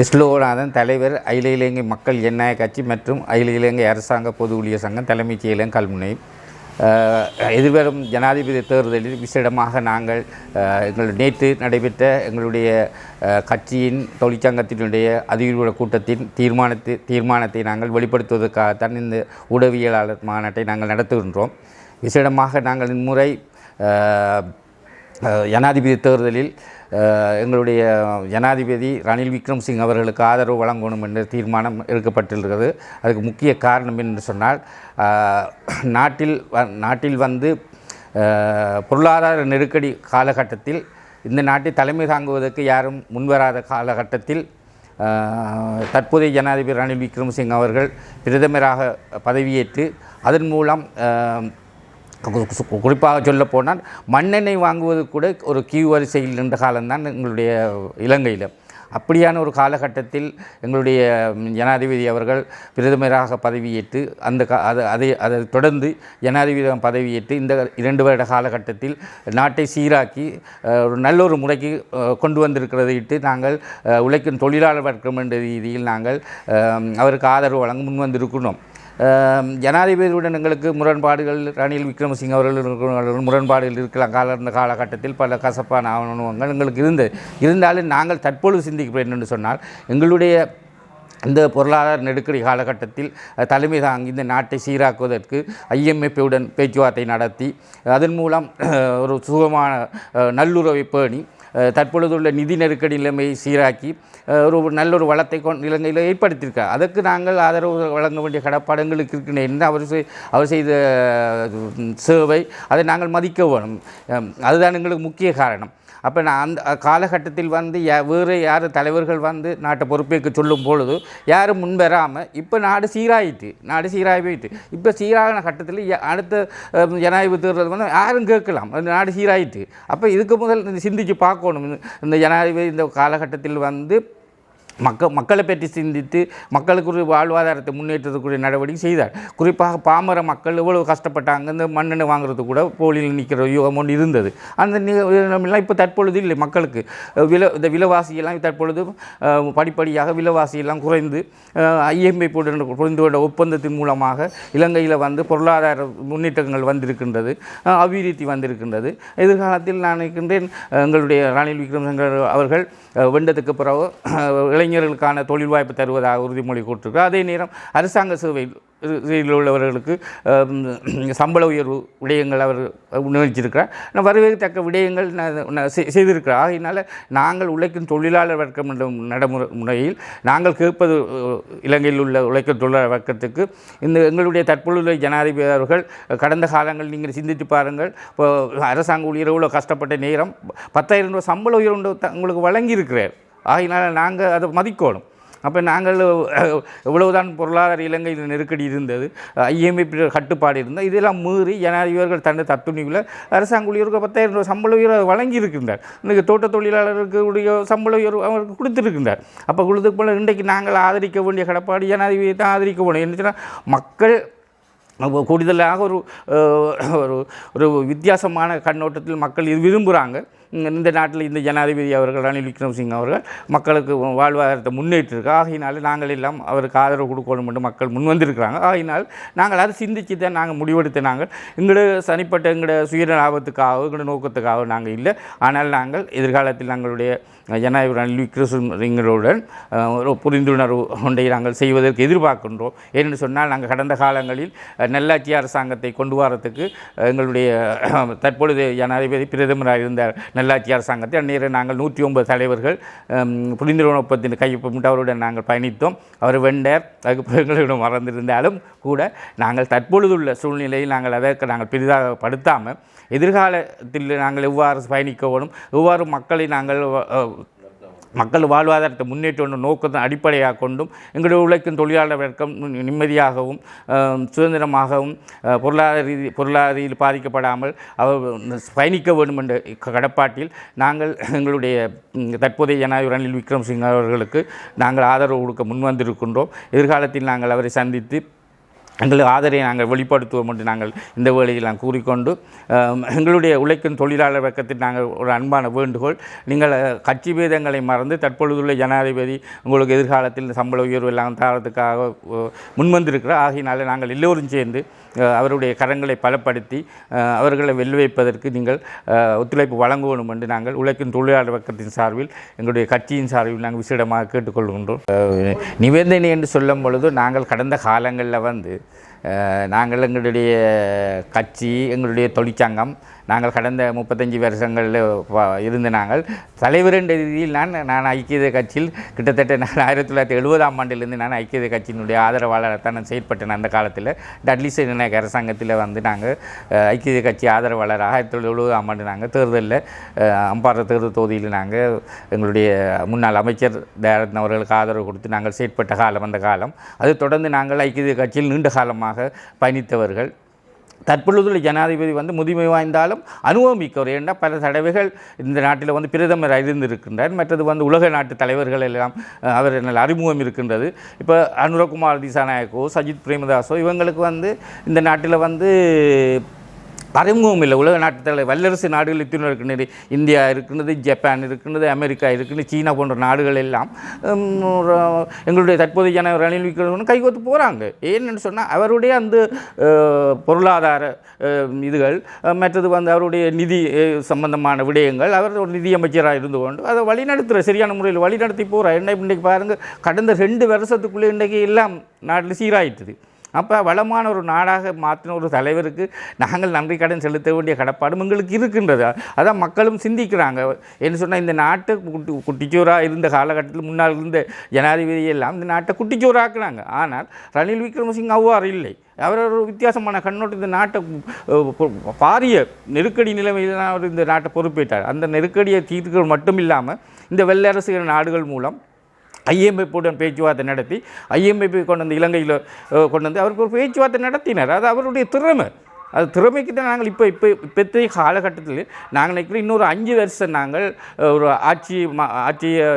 இஸ்லோநாதன் தலைவர் அகில இலங்கை மக்கள் ஜனநாயக கட்சி மற்றும் அகில இலங்கை அரசாங்க பொது ஊழியர் சங்கம் தலைமைச் செயலகம் கல்முனை. எதிர்வரும் ஜனாதிபதி தேர்தலில் விசேடமாக நாங்கள் எங்கள் நேற்று நடைபெற்ற எங்களுடைய கட்சியின் தொழிற்சங்கத்தினுடைய அதிகாரிகள கூட்டத்தின் தீர்மானத்தை தீர்மானத்தை நாங்கள் வெளிப்படுத்துவதற்காகத்தான் இந்த உடவியலாளர் மாநாட்டை நாங்கள் நடத்துகின்றோம். விசேடமாக நாங்கள் இம்முறை ஜனாதிபதி தேர்தலில் எங்களுடைய ஜனாதிபதி ரணில் விக்ரம்சிங் அவர்களுக்கு ஆதரவு வழங்கணும் என்ற தீர்மானம் எடுக்கப்பட்டிருக்கிறது. அதுக்கு முக்கிய காரணம் என்று சொன்னால் நாட்டில் நாட்டில் வந்து பொருளாதார நெருக்கடி காலகட்டத்தில் இந்த நாட்டை தலைமை தாங்குவதற்கு யாரும் முன்வராத காலகட்டத்தில் தற்போதைய ஜனாதிபதி ரணில் விக்ரமசிங் அவர்கள் பிரதமராக பதவியேற்று அதன் மூலம் குறிப்பாக சொல்ல போனால் மண்ணெண்ணெய் வாங்குவது கூட ஒரு கியூ வரிசையில் நின்ற காலம்தான் எங்களுடைய இலங்கையில் அப்படியான ஒரு காலகட்டத்தில் எங்களுடைய ஜனாதிபதி அவர்கள் பிரதமராக பதவியேற்று அந்த கா அதை அதை அதை தொடர்ந்து ஜனாதிபதி பதவியேற்று இந்த இரண்டு வருட காலகட்டத்தில் நாட்டை சீராக்கி ஒரு நல்ல ஒரு முறைக்கு கொண்டு வந்திருக்கிறதை இட்டு நாங்கள் உழைக்கும் தொழிலாளர் வர்க்கம் என்ற ரீதியில் நாங்கள் அவருக்கு ஆதரவு வழங்க முன் வந்திருக்கிறோம் ஜனாதிபதியுடன் எங்களுக்கு முரண்பாடுகள் ரணில் விக்ரமசிங்க அவர்களுடன் முரண்பாடுகள் இருக்கலாம். கால இருந்த காலகட்டத்தில் பல கசப்பான ஆவணங்கள் எங்களுக்கு இருந்தது இருந்தாலும் நாங்கள் தற்பொழுது சிந்திக்கிறோம் என்று சொன்னால் எங்களுடைய இந்த பொருளாதார நெருக்கடி காலகட்டத்தில் தலைமை தாங்கி இந்த நாட்டை சீராக்குவதற்கு ஐஎம்எஃப்வுடன் பேச்சுவார்த்தை நடத்தி அதன் மூலம் ஒரு சுகமான நல்லுறவை பேணி தற்பொழுதுள்ள நிதி நெருக்கடி நிலைமையை சீராக்கி ஒரு நல்ல ஒரு வளத்தை கொண்டு இலங்கையில் ஏற்படுத்தியிருக்கார். அதற்கு நாங்கள் ஆதரவு வழங்க வேண்டிய கடப்பாடங்களுக்கு இருக்கின்றன என்ன அவர் செய்- அவர் செய்த சேவை அதை நாங்கள் மதிக்க வேணும். அதுதான் எங்களுக்கு முக்கிய காரணம். அப்போ நான் அந்த காலகட்டத்தில் வந்து யா வேறு யார் தலைவர்கள் வந்து நாட்டை பொறுப்பேற்க சொல்லும் பொழுது யாரும் முன்வராமல் இப்போ நாடு சீராயிட்டு நாடு சீராகி போயிட்டு. இப்போ சீரான கட்டத்தில் யா- அடுத்த ஜனாதிபதி தேர்தல் வந்து யாரும் கேட்கலாம். அந்த நாடு சீராயிட்டு. அப்போ இதுக்கு முதல் இந்த சிந்திச்சு பார்க்கணும். இந்த ஜனாதிபதி இந்த காலகட்டத்தில் வந்து மக்கள் மக்களை பற்றி சிந்தித்து மக்களுக்கு ஒரு வாழ்வாதாரத்தை முன்னேற்றத்துக்குரிய நடவடிக்கை செய்தார். குறிப்பாக பாமர மக்கள் எவ்வளவு கஷ்டப்பட்டாங்க இந்த மண்ணெண்ணெய் வாங்குறது கூட போலியில் நிற்கிற யுகம் ஒன்று இருந்தது. அந்த நிலைமைலாம் இப்போ தற்பொழுது இல்லை மக்களுக்கு. வில இந்த விலைவாசியெல்லாம் தற்பொழுது படிப்படியாக விலைவாசியெல்லாம் குறைந்து ஐஎம்ஐ புரிந்து கொண்ட ஒப்பந்தத்தின் மூலமாக இலங்கையில் வந்து பொருளாதார முன்னேற்றங்கள் வந்திருக்கின்றது அபிவிருத்தி வந்திருக்கின்றது. எதிர்காலத்தில் நான் நினைக்கின்றேன் எங்களுடைய ரணில் விக்ரமசிங்க அவர்கள் வெண்டதுக்கு வெண்டத்துக்கு பிறகு இளைஞர்களுக்கான தொழில் வாய்ப்பு தருவதாக உறுதிமொழி கொடுத்துருக்கோம் அதே நேரம் அரசாங்க சேவை உள்ளவர்களுக்கு சம்பள உயர்வு விடயங்கள் அவர் நிகழ்ச்சியிருக்கிறார் நான் வரவேற்கத்தக்க விடயங்கள் செய்திருக்கிறார். ஆகையினால நாங்கள் உழைக்கும் தொழிலாளர் வர்க்கம் என்ற நடைமுறை முறையில் நாங்கள் கேட்பது இலங்கையில் உள்ள உழைக்கும் தொழிலாளர் வர்க்கத்துக்கு இந்த எங்களுடைய தற்பொழுது ஜனாதிபதி அவர்கள் கடந்த காலங்கள் நீங்கள் சிந்தித்து பாருங்கள் இப்போ அரசாங்க ஊழியர் எவ்வளோ கஷ்டப்பட்ட நேரம் பத்தாயிரம் ரூபாய் சம்பள உயர்வு த- உங்களுக்கு வழங்கியிருக்கிறார். ஆகினால் நாங்கள் அதை மதிக்கணும். அப்போ நாங்கள் இவ்வளவுதான் பொருளாதார இலங்கையில் நெருக்கடி இருந்தது. ஐஎம்ஐ கட்டுப்பாடு இருந்தது. இதெல்லாம் மீறி ஜனாதிபதிகள் தன்னை தத்துணிவில் அரசாங்க ஊழியருக்கு பத்தாயிரம் ரூபாய் சம்பள உயர்வு வழங்கி இருக்கின்றார் இன்றைக்கு தோட்ட தொழிலாளருக்கு உடைய சம்பள உயர்வு அவருக்கு கொடுத்துருக்கின்றார். அப்போ கொடுத்து போல இன்றைக்கு நாங்கள் ஆதரிக்க வேண்டிய கடப்பாடு ஜனாதிபதி தான் ஆதரிக்க வேணும். என்ன மக்கள் கூடுதலாக ஒரு ஒரு ஒரு வித்தியாசமான கண்ணோட்டத்தில் மக்கள் இது விரும்புகிறாங்க. இந்த நாட்டில் இந்த ஜனாதிபதி அவர்கள் ரணில் விக்ரமசிங் அவர்கள் மக்களுக்கு வாழ்வாதாரத்தை முன்னேற்றிருக்கு. ஆகையினால நாங்கள் எல்லாம் அவருக்கு ஆதரவு கொடுக்கணும் என்று மக்கள் முன் வந்திருக்கிறாங்க. ஆகையினால் நாங்கள் அதை சிந்தித்து தான் நாங்கள் முடிவெடுத்த நாங்கள். எங்களோட சனிப்பட்ட எங்களோட சுய லாபத்துக்காக எங்களோட நோக்கத்துக்காக நாங்கள் இல்லை. ஆனால் நாங்கள் எதிர்காலத்தில் நாங்களுடைய ஜனாதிபதி ரணில் விக்ரமசிங்களுடன் ஒரு புரிந்துணர்வு ஒன்றை நாங்கள் செய்வதற்கு எதிர்பார்க்கின்றோம். ஏனென்று சொன்னால் நாங்கள் கடந்த காலங்களில் நல்லாட்சி அரசாங்கத்தை கொண்டு வரத்துக்கு எங்களுடைய தற்பொழுது ஜனாதிபதி பிரதமராக இருந்தார். நல்லாட்சி அரசாங்கத்தை அந்நேரம் நாங்கள் நூற்றி ஒன்பது தலைவர்கள் புரிந்துணர்வு ஒப்பந்தத்தின் கையொப்பமிட்டு அவருடன் நாங்கள் பயணித்தோம். அவர் வெண்டார் அதுக்கு எங்களிடம் மறந்திருந்தாலும் கூட நாங்கள் தற்பொழுதுள்ள சூழ்நிலையில் நாங்கள் அதற்கு நாங்கள் பெரிதாக படுத்தாமல் எதிர்காலத்தில் நாங்கள் எவ்வாறு பயணிக்க வேணும் எவ்வாறு மக்களை நாங்கள் மக்கள் வாழ்வாதாரத்தை முன்னேற்ற நோக்கத்தை அடிப்படையாக கொண்டும் எங்களுடைய உழைக்கும் தொழிலாளர் வர்க்கம் நிம்மதியாகவும் சுதந்திரமாகவும் பொருளாதார ரீதி பொருளாதார ரீதியில் பாதிக்கப்படாமல் அவர் பயணிக்க வேண்டும் என்ற கடப்பாட்டில் நாங்கள் எங்களுடைய தற்போதைய ஜனாதிபதி ரணில் விக்ரமசிங்க அவர்களுக்கு நாங்கள் ஆதரவு கொடுக்க முன்வந்திருக்கின்றோம். எதிர்காலத்தில் நாங்கள் அவரை சந்தித்து எங்களது ஆதரவை நாங்கள் வெளிப்படுத்துவோம் என்று நாங்கள் இந்த வேளையில் நான் கூறிக்கொண்டு எங்களுடைய உழைக்கும் தொழிலாளர் வர்க்கத்தில் நாங்கள் ஒரு அன்பான வேண்டுகோள். நீங்கள் கட்சி பேதங்களை மறந்து தற்பொழுதுள்ள ஜனாதிபதி உங்களுக்கு எதிர்காலத்தில் சம்பள உயர்வு எல்லாம் தரத்துக்காக முன்வந்திருக்கிறோம் முன்வந்திருக்கிறார். ஆகையினால நாங்கள் எல்லோரும் சேர்ந்து அவருடைய கரங்களை பலப்படுத்தி அவர்களை வெல்ல வைப்பதற்கு நீங்கள் ஒத்துழைப்பு வழங்கணும் என்று நாங்கள் உழைக்கும் தொழிலாளர் வர்க்கத்தின் சார்பில் எங்களுடைய கட்சியின் சார்பில் நாங்கள் விசேடமாக கேட்டுக்கொள்கின்றோம். நிவேந்தனை என்று சொல்லும் பொழுது நாங்கள் கடந்த காலங்களில் வந்து நாங்கள் எங்களுடைய கட்சி எங்களுடைய தொழிற்சங்கம் நாங்கள் கடந்த முப்பத்தஞ்சு வருஷங்களில் இருந்த நாங்கள் தலைவர் என்ற ரீதியில் நான் நான் ஐக்கிய கட்சியில் கிட்டத்தட்ட நான் ஆயிரத்தி தொள்ளாயிரத்தி எழுபதாம் ஆண்டிலிருந்து நான் ஐக்கிய கட்சியினுடைய ஆதரவாளராக தான் நான் செயற்பட்டேன். அந்த காலத்தில் டட்லி சேனநாயக அரசாங்கத்தில் வந்து நாங்கள் ஐக்கிய கட்சி ஆதரவாளர் ஆயிரத்தி தொள்ளாயிரத்தி எழுபதாம் ஆண்டு நாங்கள் தேர்தலில் அம்பாறை தேர்தல் தொகுதியில் நாங்கள் எங்களுடைய முன்னாள் அமைச்சர் தயாரத்ன அவர்களுக்கு ஆதரவு கொடுத்து நாங்கள் செயற்பட்ட காலம் அந்த காலம். அது தொடர்ந்து நாங்கள் ஐக்கிய கட்சியில் நீண்ட காலமாக பயணித்தவர்கள். தற்பொழுதுள்ள ஜனாதிபதி வந்து முதுமை வாய்ந்தாலும் அனுபவமிக்கவர் ஏன்னா பல தடவைகள் இந்த நாட்டில் வந்து பிரதமர் அறிந்திருக்கின்றார். மற்றது வந்து உலக நாட்டு தலைவர்கள் எல்லாம் அவர் நல்ல அறிமுகம் இருக்கின்றது. இப்போ அனுரகுமார் திசாநாயக்கோ சஜித் பிரேமதாசோ இவங்களுக்கு வந்து இந்த நாட்டில் வந்து அறிமுகம் இல்லை உலக நாட்டு வல்லரசு நாடுகள் இத்தனை இருக்கின்றது? இந்தியா இருக்கின்றது ஜப்பான் இருக்கின்றது அமெரிக்கா இருக்கின்றது சீனா போன்ற நாடுகள் எல்லாம் எங்களுடைய தற்போதைய ஜன ரணில் விக்ரமன் கைகோத்து போகிறாங்க ஏன்னு சொன்னால் அவருடைய அந்த பொருளாதார இதுகள் மற்றது வந்து அவருடைய நிதி சம்பந்தமான விடயங்கள் அவர் ஒரு நிதியமைச்சராக இருந்து கொண்டு அதை வழிநடத்துகிற சரியான முறையில் வழிநடத்தி போகிறார் என்ன இன்றைக்கு பாருங்கள் கடந்த ரெண்டு வருஷத்துக்குள்ளே இன்றைக்கு எல்லாம் நாட்டில் சீராயிட்டுது. அப்போ வளமான ஒரு நாடாக மாற்றின ஒரு தலைவருக்கு நாங்கள் நன்றி கடன் செலுத்த வேண்டிய கடப்பாடும் எங்களுக்கு இருக்கின்றது. அதான் மக்களும் சிந்திக்கிறாங்க. என்ன சொன்னால் இந்த நாட்டை குட்டி குட்டிச்சோராக இருந்த காலகட்டத்தில் முன்னால் இருந்த ஜனாதிபதி எல்லாம் இந்த நாட்டை குட்டிச்சோறாக்குனாங்க ஆனால் ரணில் விக்ரமசிங் அவ்வாறு இல்லை. அவர் ஒரு வித்தியாசமான கண்ணோட்டம் இந்த நாட்டை பாரிய நெருக்கடி நிலைமையில் அவர் இந்த நாட்டை பொறுப்பேற்றார். அந்த நெருக்கடியை தீர்க்கிறது மட்டும் இல்லாமல் இந்த வெள்ளரசுகிற நாடுகள் மூலம் ஐஎம்எஃப்புடன் பேச்சுவார்த்தை நடத்தி ஐஎம்எஃப் கொண்டு வந்து இலங்கையில் கொண்டு வந்து அவருக்கு ஒரு பேச்சுவார்த்தை நடத்தினார். அது அவருடைய திறமை. அது திறமைக்கு தான் நாங்கள் இப்போ இப்போ இப்போத்தைய காலகட்டத்தில் நாங்கள் நினைக்கிறோம் இன்னொரு அஞ்சு வருஷம் நாங்கள் ஒரு ஆட்சி ஆட்சி ஆட்சியை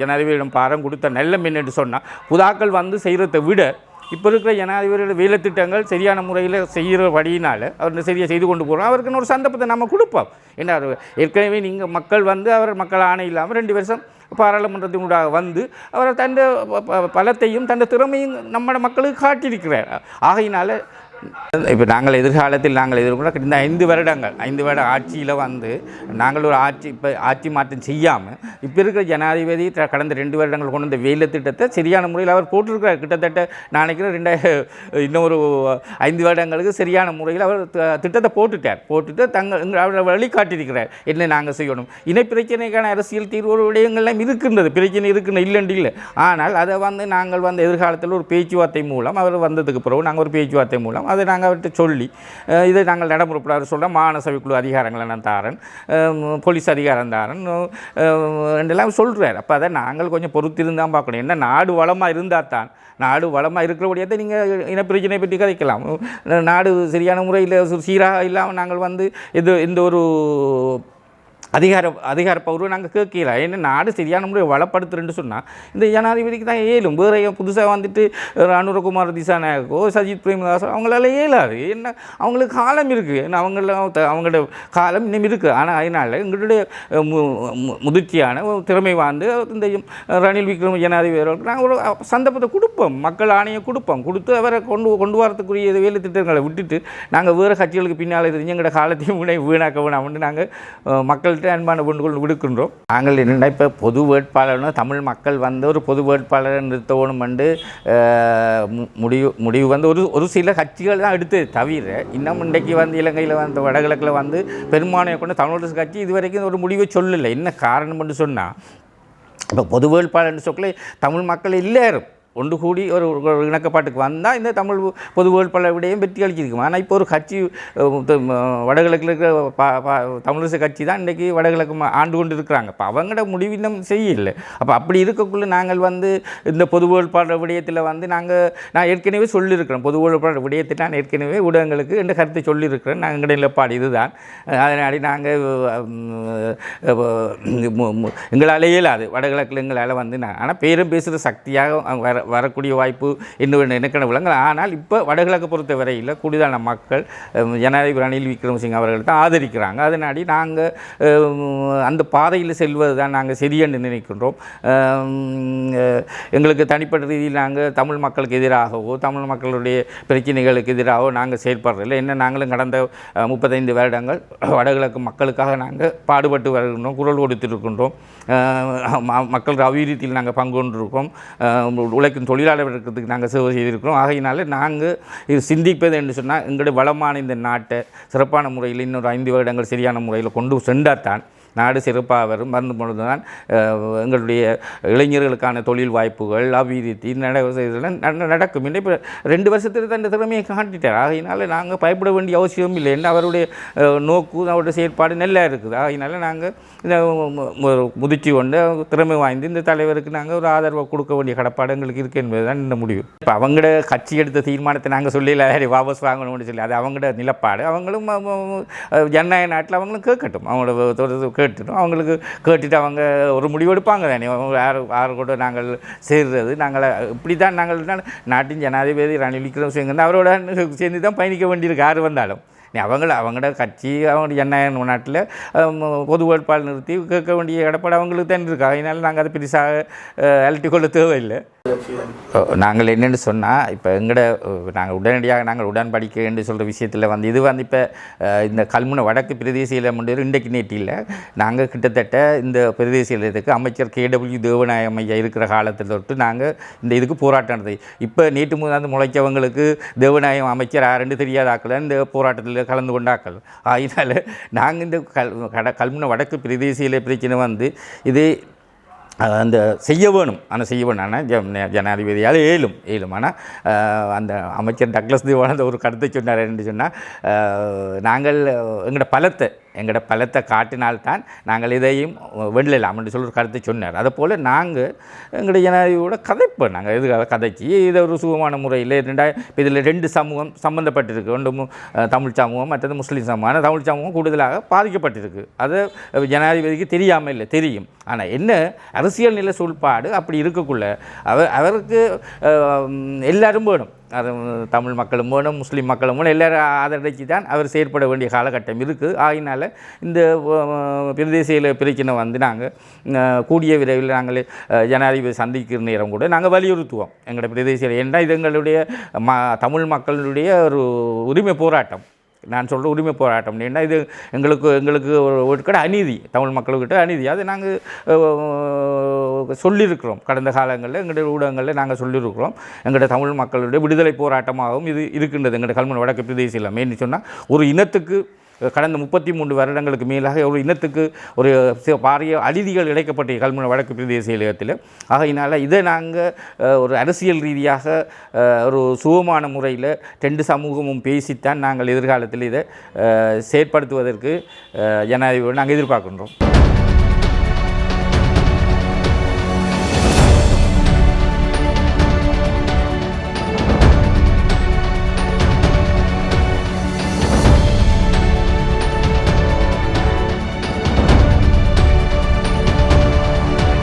ஜனாதிபதியிடம் பாரம் கொடுத்த நல்ல மின்னு சொன்னால் புதாக்கள் வந்து செய்கிறத விட இப்போ இருக்கிற ஜனாதிபதியோட வேலை திட்டங்கள் சரியான முறையில் செய்கிற வழியினால் அவர் சரியாக செய்து கொண்டு போகிறோம் அவருக்கு ஒரு சந்தர்ப்பத்தை நம்ம கொடுப்போம். ஏன்னா ஏற்கனவே நீங்கள் மக்கள் வந்து அவர் மக்கள் ஆணை இல்லாமல் ரெண்டு வருஷம் பாராளுமன்றத்தினூடாக வந்து அவர் தன் பலத்தையும் தன் திறமையும் நம்ம மக்களுக்கு காட்டியிருக்கிறார். ஆகையினால இப்போ நாங்கள் எதிர்காலத்தில் நாங்கள் எதிர்கொள்ள இந்த ஐந்து வருடங்கள் ஐந்து வருட ஆட்சியில் வந்து நாங்கள் ஒரு ஆட்சி இப்போ ஆட்சி மாற்றம் செய்யாமல் இப்போ இருக்கிற ஜனாதிபதி கடந்த ரெண்டு வருடங்கள் கொண்டு வந்த வேலை திட்டத்தை சரியான முறையில் அவர் போட்டிருக்கிறார். கிட்டத்தட்ட நான் நினைக்கிறேன் ரெண்டாயிரம் இன்னொரு ஐந்து வருடங்களுக்கு சரியான முறையில் அவர் திட்டத்தை போட்டுட்டார். போட்டுட்டு தங்கள் அவரை வழிகாட்டியிருக்கிறார். என்ன நாங்கள் செய்யணும்? இணை பிரச்சனைக்கான அரசியல் தீர்வு விடயங்கள்லாம் இருக்கின்றது. பிரச்சனை இருக்குன்னு இல்லைன்னு இல்லை. ஆனால் அதை வந்து நாங்கள் வந்து எதிர்காலத்தில் ஒரு பேச்சுவார்த்தை மூலம் அவர் வந்ததுக்கு பிறகு நாங்கள் ஒரு பேச்சுவார்த்தை மூலம் அதை நாங்கள் அவர்கிட்ட சொல்லி இதை நாங்கள் நடைமுறைப்படாத சொல்கிறோம் மாகாண சபைக்குழு அதிகாரங்களை நான் தாரன் போலீஸ் அதிகாரம் தாரன் ரெண்டெல்லாம் சொல்கிறார் அப்போ அதை நாங்கள் கொஞ்சம் பொறுத்திருந்தான் பார்க்கணும். என்ன நாடு வளமாக இருந்தால் தான் நாடு வளமாக இருக்கிறபடியாத நீங்கள் இனப்பிரச்சனை பற்றி கதைக்கலாம். நாடு சரியான முறையில் சீராக இல்லாமல் நாங்கள் வந்து இது இந்த ஒரு அதிகார அதிகார பௌர்வம் நாங்கள் கேட்கல. ஏன்னா நாடு சரியான முறையை வளப்படுத்துறேன்னு சொன்னால் இந்த ஜனாதிபதிக்கு தான் ஏலும். வேற புதுசாக வந்துட்டு அனுரகுமார் திசாநாயகோ சஜித் பிரேமதாசோ அவங்களால இயலாது என்ன அவங்களுக்கு காலம் இருக்குது ஏன்னா அவங்கள அவங்களோட காலம் இன்னும் இருக்குது ஆனால் அதனால் எங்களுடைய மு- முதிர்ச்சியான ஒரு திறமை வாழ்ந்து இந்த ரணில் விக்ரம ஜனாதிபதி அவர்களுக்கு நாங்கள் ஒரு சந்தர்ப்பத்தை கொடுப்போம். மக்கள் ஆணையை கொடுப்போம். கொடுத்து அவரை கொண்டு கொண்டு வரத்துக்குரிய வேலை திட்டங்களை விட்டுட்டு நாங்கள் வேறு கட்சிகளுக்கு பின்னால் தெரிஞ்சு எங்களோட காலத்தையும் வீணாக்க வேணாம்னு நாங்கள் மக்கள் சொல்லிட்டு அன்பான கொண்டு விடுக்கின்றோம். நாங்கள் என்னென்னா இப்போ பொது வேட்பாளர்னு தமிழ் மக்கள் வந்து ஒரு பொது வேட்பாளரை நிறுத்தணும் என்று மு- முடிவு முடிவு வந்து ஒரு ஒரு சில கட்சிகள் தான் எடுத்து தவிர இன்னும் இன்றைக்கு வந்து இலங்கையில் வந்து வடகிழக்கில் வந்து பெரும்பான்மையை கொண்டு தமிழரசு கட்சி இதுவரைக்கும் ஒரு முடிவை சொல்லலை. என்ன காரணம்னு சொன்னால் இப்போ பொது வேட்பாளர்னு சொல்லி தமிழ் மக்கள் எல்லாரும் ஒன்று கூடி ஒரு ஒரு இணக்கப்பாட்டுக்கு வந்தால் இந்த தமிழ் பொது வேட்பாளர் விடையும் வெற்றி அளிச்சிருக்கும். ஆனால் இப்போ ஒரு கட்சி வடகிழக்கில் இருக்கிற பா பா கட்சி தான் இன்றைக்கி வடகிழக்கு ஆண்டு கொண்டு இருக்கிறாங்க அப்போ அவங்களோட முடிவு இன்னும் செய்யலை. அப்போ அப்படி இருக்கக்குள்ளே நாங்கள் வந்து இந்த பொது வேட்பாளர் விடயத்தில் வந்து நாங்கள் நான் ஏற்கனவே சொல்லியிருக்கிறேன். பொது வேட்பாளர் விடயத்தை நான் ஏற்கனவே ஊடகங்களுக்கு என்ற கருத்தை சொல்லியிருக்கிறேன். நாங்கள் எங்களுடைய நிலப்பாடு இதுதான். அதனாடி நாங்கள் எங்களால் இயலாது. வடகிழக்கில் எங்களால் வந்து நான் ஆனால் பேரும் பேசுகிற சக்தியாக வர வர வரக்கூடிய வாய்ப்பு இன்னும் எனக்கென விளங்கல. ஆனால் இப்போ வடகிழக்கு பொறுத்த வரையில் கூடுதலான மக்கள் ஜனாதிபதி ரணில் விக்ரமசிங்க அவர்கள் தான் ஆதரிக்கிறாங்க. அதனாடி நாங்கள் அந்த பாதையில் செல்வது தான் நாங்கள் சரியென்று நினைக்கின்றோம். எங்களுக்கு தனிப்பட்ட ரீதியில் நாங்கள் தமிழ் மக்களுக்கு எதிராகவோ தமிழ் மக்களுடைய பிரச்சனைகளுக்கு எதிராகவோ நாங்கள் செயற்படுறதில்லை என்ன நாங்களும் கடந்த முப்பத்தைந்து வருடங்கள் வடகிழக்கு மக்களுக்காக நாங்கள் பாடுபட்டு வருகின்றோம் குரல் கொடுத்துருக்கின்றோம். ம- மக்கள் அபிவிருத்தியில் நாங்கள் பங்கு கொண்டிருக்கோம் அஹ், உழைக்கும் தொழிலாளர் இருக்கிறதுக்கு நாங்கள் சேவை செய்திருக்கிறோம். ஆகையினால நாங்கள் இது சிந்திப்பது என்று சொன்னால் எங்களுடைய வளமான இந்த நாட்டை சிறப்பான முறையில் இன்னொரு ஐந்து வருடங்கள் சரியான முறையில் கொண்டு சென்றால்தான் நாடு சிறப்பாக வரும். வந்து பொழுது தான் எங்களுடைய இளைஞர்களுக்கான தொழில் வாய்ப்புகள் அபிவிருத்தி நட நட- நடக்கும். இன்னும் இப்போ ரெண்டு வருஷத்தில் தான் இந்த திறமையை காட்டிட்டார். ஆகையினால நாங்கள் பயப்பட வேண்டிய அவசியம் இல்லை. என்ன அவருடைய நோக்கு அவருடைய செயற்பாடு நல்லா இருக்குது. ஆகையினால நாங்கள் இந்த ஒரு முதிர்ச்சி கொண்டு திறமை வாய்ந்து இந்த தலைவருக்கு நாங்கள் ஒரு ஆதரவை கொடுக்க வேண்டிய கடப்பாடு எங்களுக்கு இருக்குது என்பது தான் இந்த முடிவு. இப்போ அவங்களோட கட்சி எடுத்த தீர்மானத்தை நாங்கள் சொல்லல வாபஸ் வாங்கணும்னு சொல்லி. அது அவங்களோட நிலப்பாடு. அவங்களும் ஜனநாயக நாட்டில் அவங்களும் கேட்கட்டும். அவங்களோட கேட்டுட்டும் கேட்டுட்டோம் அவங்களுக்கு கேட்டுட்டு அவங்க ஒரு முடிவு எடுப்பாங்க தானே. அவங்க யார் யார் கூட நாங்கள் சேர்றது நாங்கள் இப்படி தான் நாங்கள் தான் நாட்டின் ஜனாதிபதி ரணில் விக்ரமசிங்க தான் அவரோட சேர்ந்து தான் பயணிக்க வேண்டியிருக்கு. யார் வந்தாலும். அவங்கள அவங்களோட கட்சி அவங்க ஜனநாயக நாட்டில் பொது வேட்பாளர் நிறுத்தி கேட்க வேண்டிய கடப்பாடு அவங்களுக்கு தான் இருக்கு. அதனால நாங்கள் அதை பெருசாக அலட்டி கொள்ள தேவையில்லை. நாங்கள் என்னென்னு சொன்னால் இப்போ எங்கட நாங்கள் உடனடியாக நாங்கள் உடன்படிக்கை என்று சொல்கிற விஷயத்தில் வந்து இது வந்து இப்போ இந்த கல்முனை வடக்கு பிரதேசியில் முடிவு இன்றைக்கு நேற்றில் நாங்கள் கிட்டத்தட்ட இந்த பிரதேசியத்துக்கு அமைச்சர் கேடபிள்யூ தேவநாயகம் ஐயா இருக்கிற காலத்தில் தொட்டு நாங்கள் இந்த இதுக்கு போராட்டம் நடந்தது இப்போ நேற்று முதலாந்து முளைச்சவங்களுக்கு தேவநாயகம் அமைச்சர் யாருன்னு தெரியாதாக்கள் இந்த போராட்டத்தில் கலந்து கொண்டாக்கள் அதனால் நாங்கள் இந்த கல் கட கல்முனை வடக்கு பிரதேசியில் பிரச்சனை வந்து இது அந்த செய்ய வேணும். ஆனால் செய்ய வேணும். ஆனால் ஜனாதிபதியால் ஏலும் ஏலும் ஆனால் அந்த அமைச்சர் டக்ளஸ் தேவானந்த ஒரு கருத்தை சொன்னார். என்று சொன்னால் நாங்கள் எங்களோட பலத்தை எங்களோட பலத்தை காட்டினால்தான் நாங்கள் இதையும் வெள்ளலாம் என்று சொல்லி ஒரு கருத்தை சொன்னார். அதை போல் நாங்கள் எங்களுடைய ஜனாதிபதியோட கதைப்போம் நாங்கள் இதுக்காக கதைச்சி இதை ஒரு சுகமான முறையில் ரெண்டாயிரம் இப்போ இதில் ரெண்டு சமூகம் சம்மந்தப்பட்டிருக்கு ஒன்று தமிழ் சமூகம் மற்றது முஸ்லீம் சமூகம். ஆனால் தமிழ் சமூகம் கூடுதலாக பாதிக்கப்பட்டிருக்கு. அது ஜனாதிபதிக்கு தெரியாமல் இல்லை தெரியும். ஆனால் என்ன அரசியல் நிலை சூழ்பாடு அப்படி இருக்கக்குள்ள அவர் அவருக்கு எல்லோரும் எல்லாரும் வேணும். அது தமிழ் மக்களும் வேணும் முஸ்லீம் மக்களும் வேணும் எல்லோரும் ஆதரிச்சு தான் அவர் செயற்பட வேண்டிய காலகட்டம் இருக்குது ஆகினால இந்த பிரதேசியில் பிரச்சனை வந்து நாங்கள் கூடிய விரைவில் நாங்கள் ஜனாதிபதி சந்திக்கிற நேரம் கூட நாங்கள் வலியுறுத்துவோம். எங்களோட பிரதேசியில். ஏன்னா இது எங்களுடைய ம தமிழ் மக்களுடைய ஒரு உரிமை போராட்டம். நான் சொல்கிற உரிமை போராட்டம். ஏன்னா இது எங்களுக்கு எங்களுக்கு ஒரு கடை அநீதி. தமிழ் மக்கள்கிட்ட அநீதி. அதை நாங்கள் சொல்லியிருக்கிறோம். கடந்த காலங்களில் எங்களுடைய ஊடகங்களில் நாங்கள் சொல்லியிருக்கிறோம். எங்களுடைய தமிழ் மக்களுடைய விடுதலை போராட்டமாகவும் இது இருக்கின்றது. எங்களுடைய கல்முனை வடக்கு பிரதேசியில் மெயின் சொன்னால் ஒரு இனத்துக்கு கடந்த முப்பத்தி மூன்று வருடங்களுக்கு மேலாக ஒரு இனத்துக்கு ஒரு பாரிய அழிதிகள் இழைக்கப்பட்ட கல்முனை வடக்கு பிரதேச இலகத்தில். ஆகையினால் இதை நாங்கள் ஒரு அரசியல் ரீதியாக ஒரு சுகமான முறையில் ரெண்டு சமூகமும் பேசித்தான் நாங்கள் எதிர்காலத்தில் இதை செயற்படுத்துவதற்கு ஜனாதிபதி நாங்கள் எதிர்பார்க்கின்றோம்.